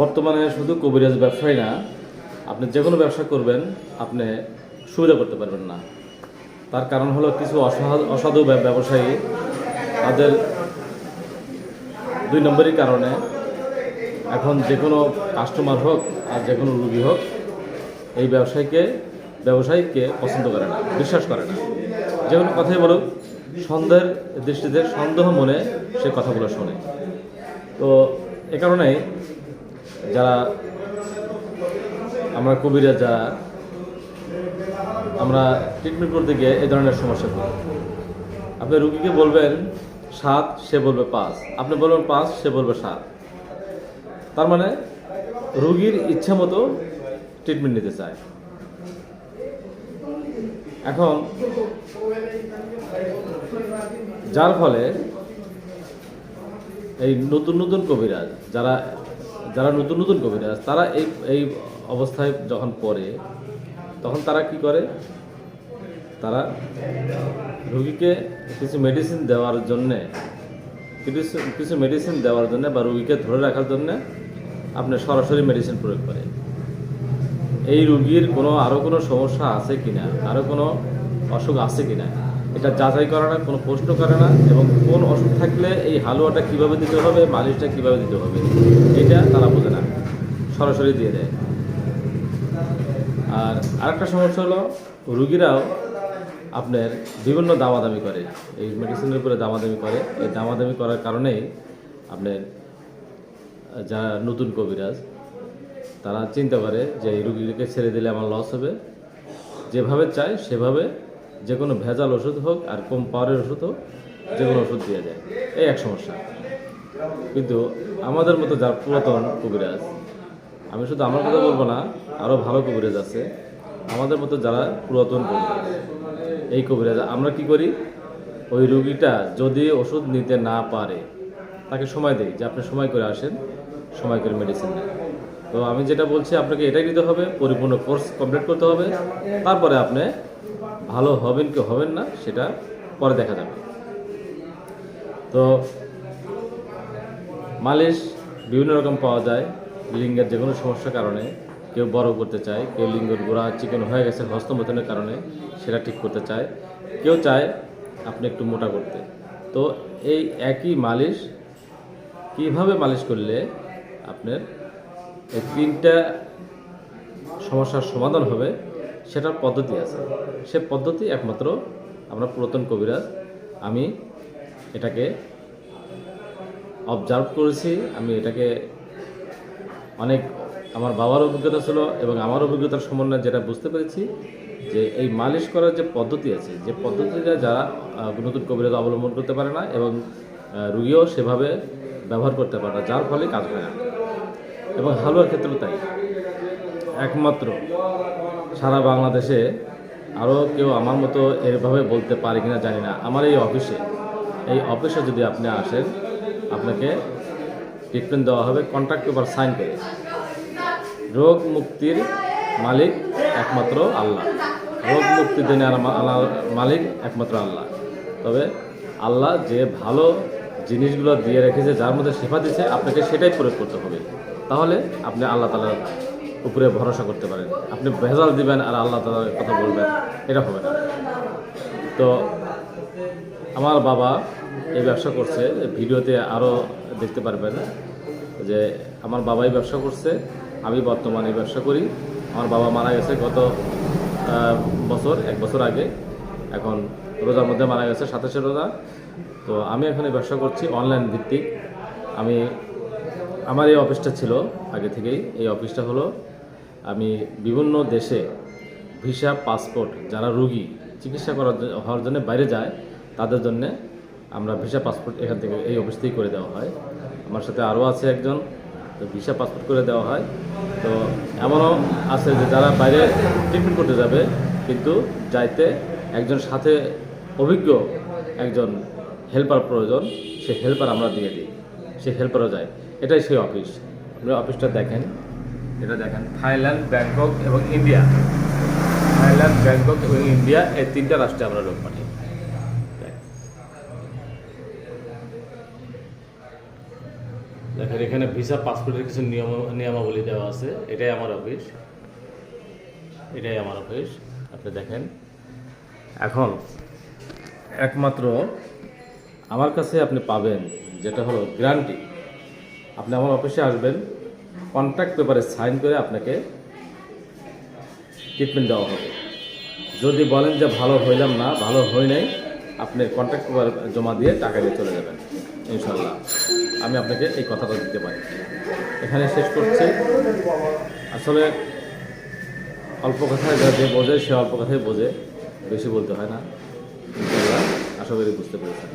বর্তমানে শুধু কবিরাজ ব্যবসায়ী না, আপনি যে কোনো ব্যবসা করবেন, আপনি সুবিধা করতে পারবেন না। তার কারণ হলো কিছু অসাধু ব্যবসায়ী, তাদের দুই নম্বরই কারণে এখন যে কোনো কাস্টমার হোক আর যে কোনো রুগী হোক, এই ব্যবসায়ীকে ব্যবসায়ীকে পছন্দ করে না, বিশ্বাস করে না। যে কোনো কথাই বলুক সন্দেহের দৃষ্টিতে, সন্দেহ মনে সে কথাগুলো শোনে। তো এ কারণেই যারা আমরা কবিরা যারা, আমরা ট্রিটমেন্ট করতে গিয়ে এ ধরনের সমস্যা পড়ি আপনি রুগীকে বলবেন, সাত, সে বলবে পাঁচ। আপনি বলবেন পাঁচ, সে বলবে সাত। তার মানে রুগীর ইচ্ছা মতো ট্রিটমেন্ট নিতে চায়। এখন যার ফলে এই নতুন নতুন কবিরাজ যারা যারা নতুন নতুন কবিরাজ, তারা এই এই অবস্থায় যখন পড়ে, তখন তারা কি করে? তারা রুগীকে কিছু মেডিসিন দেওয়ার জন্যে, কিছু কিছু মেডিসিন দেওয়ার জন্য বা রুগীকে ধরে রাখার জন্য আপনি সরাসরি মেডিসিন প্রয়োগ করে এই রুগীর কোনো আরও কোনো সমস্যা আছে কিনা? আরও কোনো অসুখ আছে কিনা? এটা যাচাই করে না, কোনো প্রশ্ন করে না এবং কোন অসুখ থাকলে এই হালুয়াটা কীভাবে দিতে হবে, মালিশটা কীভাবে দিতে হবে, এটা তারা বোঝে না, সরাসরি দিয়ে দেয়। আর আরেকটা সমস্যা হলো, রুগীরাও আপনার বিভিন্ন দামাদামি করে, এই মেডিসিনের উপরে দামাদামি করে। এই দামাদামি করার কারণেই আপনার যারা নতুন কবিরাজ, তারা চিন্তা করে যে এই রুগীকে ছেড়ে দিলে আমার লস হবে। যেভাবে চায় সেভাবে যে কোনো ভেজাল ওষুধ হোক আর কম পাওয়ারের ওষুধ হোক যে কোনো ওষুধ দেওয়া যায় এই এক সমস্যা। কিন্তু আমাদের মতো যারা পুরাতন কবিরাজ, আমি শুধু আমার কথা বলব না আরও ভালো কবিরাজ আছে, আমাদের মতো যারা পুরাতন কবিরাজ, এই কবিরাজ আমরা কি করি? ওই রুগীটা যদি ওষুধ নিতে না পারে, তাকে সময় দেই, যে আপনি সময় করে আসেন, সময় করে মেডিসিন নেন। তো আমি যেটা বলছি, আপনাকে এটাই নিতে হবে, পরিপূর্ণ কোর্স কমপ্লিট করতে হবে, তারপরে আপনি ভালো হবেন কি হবেন না, সেটা পরে দেখা যাবে। তো মালিশ বিভিন্ন রকম পাওয়া যায়, লিঙ্গের যে কোনো সমস্যার কারণে। কেউ বড় করতে চায়, কেউ লিঙ্গের গোড়া চিকেন হয়ে গেছে হস্তমোচনের কারণে সেটা ঠিক করতে চায়। কেউ চায় আপনি একটু মোটা করতে। তো এই একই মালিশ কীভাবে মালিশ করলে আপনার এই তিনটা সমস্যার সমাধান হবে সেটার পদ্ধতি আছে। সে পদ্ধতি একমাত্র আমরা পুরাতন কবিরাজ, আমি এটাকে অবজার্ভ করেছি, আমি এটাকে অনেক আমার বাবার অভিজ্ঞতা ছিল এবং আমার অভিজ্ঞতার সমন্বয়ে যেটা বুঝতে পেরেছি যে এই মালিশ করার যে পদ্ধতি আছে, যে পদ্ধতিটা যারা নতুন কবিরাজ অবলম্বন করতে পারে না এবং রুগীও সেভাবে ব্যবহার করতে পারে না, যার ফলে কাজ হয় না। এবং হালুয়ার ক্ষেত্রেও তাই। একমাত্র সারা বাংলাদেশে আরও কেউ আমার মতো এভাবে বলতে পারে কিনা জানি না। আমার এই অফিসে এই অফিসে যদি আপনি আসেন, আপনাকে ট্রিটমেন্ট দেওয়া হবে কন্ট্রাক্ট পেপার সাইন করে। রোগ মুক্তির মালিক একমাত্র আল্লাহ। রোগ মুক্তি দেনের মালিক একমাত্র আল্লাহ। তবে আল্লাহ যে ভালো জিনিসগুলো দিয়ে রেখেছে, যার মধ্যে শেফা দিচ্ছে আপনাকে সেটাই প্রয়োগ করতে হবে। তাহলে আপনি আল্লাহ তালার উপরে ভরসা করতে পারেন। আপনি ভেজাল দিবেন আর আল্লাহ তালার কথা বলবেন। এটা হবে না। তো আমার বাবা এই ব্যবসা করছে। ভিডিওতে আরও দেখতে পারবেন যে আমার বাবাই ব্যবসা করছে, আমি বর্তমানে ব্যবসা করি। আমার বাবা মারা গেছে গত বছর, এক বছর আগে। এখন রোজার মধ্যে মারা গেছে সাতাশে রোজা। তো আমি এখন ব্যবসা করছি অনলাইন ভিত্তিক। আমি, আমার এই অফিসটা ছিল আগে থেকেই। এই অফিসটা হলো আমি বিভিন্ন দেশে ভিসা, পাসপোর্ট, যারা রুগী চিকিৎসা করার হওয়ার জন্য বাইরে যায়, তাদের জন্য আমরা ভিসা, পাসপোর্ট এখান থেকে এই অফিস থেকেই করে দেওয়া হয়। আমার সাথে আরও আছে একজন, তো ভিসা, পাসপোর্ট করে দেওয়া হয়। তো এমনও আছে যে যারা বাইরে ট্রিটমেন্ট করতে যাবে, কিন্তু যাইতে একজন সাথে অভিজ্ঞ একজন হেল্পার প্রয়োজন, সে হেল্পার আমরা দিয়ে দিই, সে হেল্পারও যায়। এটাই সেই অফিস আপনি অফিসটা দেখেন। এটা দেখেন, থাইল্যান্ড, ব্যাংকক এবং ইন্ডিয়া। থাইল্যান্ড, ব্যাংকক এবং ইন্ডিয়া, এই তিনটা রাষ্ট্রে আমরা লোক পাঠাই দেখেন। এখানে ভিসা, পাসপোর্টের কিছু নিয়ম, নিয়মাবলী দেওয়া আছে। এটাই আমার অফিস। এটাই আমার অফিস। আপনি দেখেন। এখন, একমাত্র আমার কাছে আপনি পাবেন, যেটা হলো গ্যারান্টি আপনি আমার অফিসে আসবেন কন্ট্রাক্ট পেপারে সাইন করে আপনাকে ট্রিটমেন্ট দেওয়া হবে। যদি বলেন যে ভালো হইলাম না, ভালো হয় নাই আপনি কন্ট্রাক্ট পেপার জমা দিয়ে টাকা দিয়ে চলে যাবেন ইনশাল্লাহ আমি আপনাকে এই কথাটা দিতে পারি। এখানে শেষ করছি। আসলে অল্প কথায় যা যে বোঝে, সে অল্প কথাই বোঝে। বেশি বলতে হয় না। ইনশাল্লাহ আশা করি বুঝতে পেরেছেন।